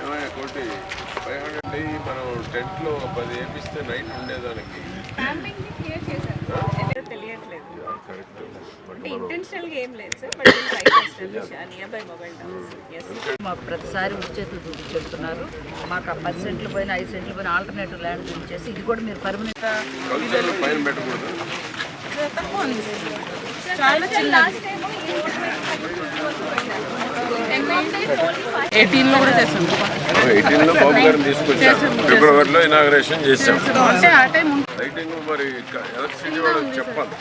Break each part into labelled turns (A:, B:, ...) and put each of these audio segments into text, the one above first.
A: ఏమైనా కోటి? Five hundred అయ్యి మనం టెంట్లో పది ఏపిస్తే నైట్ ఉండేదానికి. Hmm.
B: మాకు ప్రతిసారి ఉచితులు గురించి చెప్తున్నారు. మాకు పది సెంట్లు పోయిన ఐదు సెంట్లు పోయిన ఆల్టర్నేటివ్ ల్యాండ్ గురించి ఇది కూడా మీరు పర్మనెంట్ తక్కువ
A: చాలా చిన్న
B: కూడా
C: బాబు గారిని తీసుకొచ్చాం. ఫిబ్రవరిలో ఇనాగ్రేషన్ లైటింగ్ మరి ఎలక్ట్రిసిటీ వాళ్ళకి చెప్పాలి.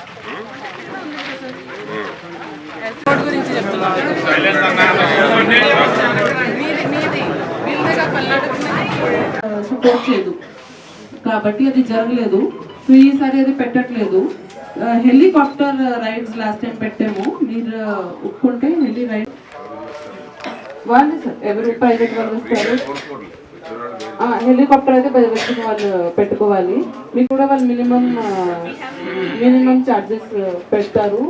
B: గురించి
D: సపోర్ట్ చేయదు కాబట్టి అది జరగలేదు. సో ఈసారి అది పెట్టట్లేదు. హెలికాప్టర్ రైడ్స్ లాస్ట్ టైం పెట్టాము. మీరు ఒప్పుకుంటే హెలి రైడ్ వాళ్ళు సార్ ఎవరు ప్రైవేట్ వాళ్ళు వస్తారు? హెలికాప్టర్ అయితే పది వచ్చిన వాళ్ళు పెట్టుకోవాలి. మీకు కూడా వాళ్ళు మినిమం మినిమం చార్జెస్ పెడతారు.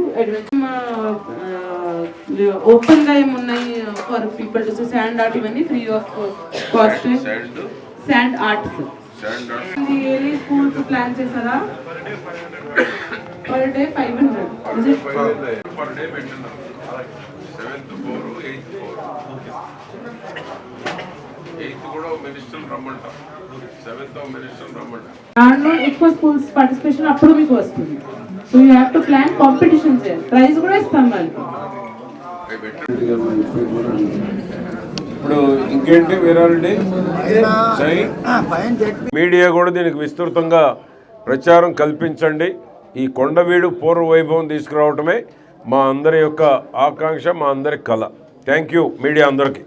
D: ఓపెన్గా ఏమున్నాయి for people to sand art ఇవన్నీ free of cost
C: sand
D: arts eri schools plan చేశారా? Per day five hundred
C: per day పెట్టినాం seventh four eighth four eighth కూడా మినిస్టర్ రమ్మంటాం. సెవెంత్ మినిస్టర్ రమ్మంటాం.
D: దాంట్లో ఎక్కువ స్కూల్స్ పార్టిసిపేషన్ అప్పుడు మీకు వస్తుంది. So you have to plan competition చేయాలి ప్రైజ్ కూడా ఇస్తాం వాళ్ళకి
C: ఇప్పుడు ఇంకేంటి మీడియా కూడా దీనికి విస్తృతంగా ప్రచారం కల్పించండి. ఈ కొండవీడు పూర్వ వైభవం తీసుకురావటమే మా అందరి యొక్క ఆకాంక్ష మా అందరి కళ థ్యాంక్ యూ మీడియా అందరికీ.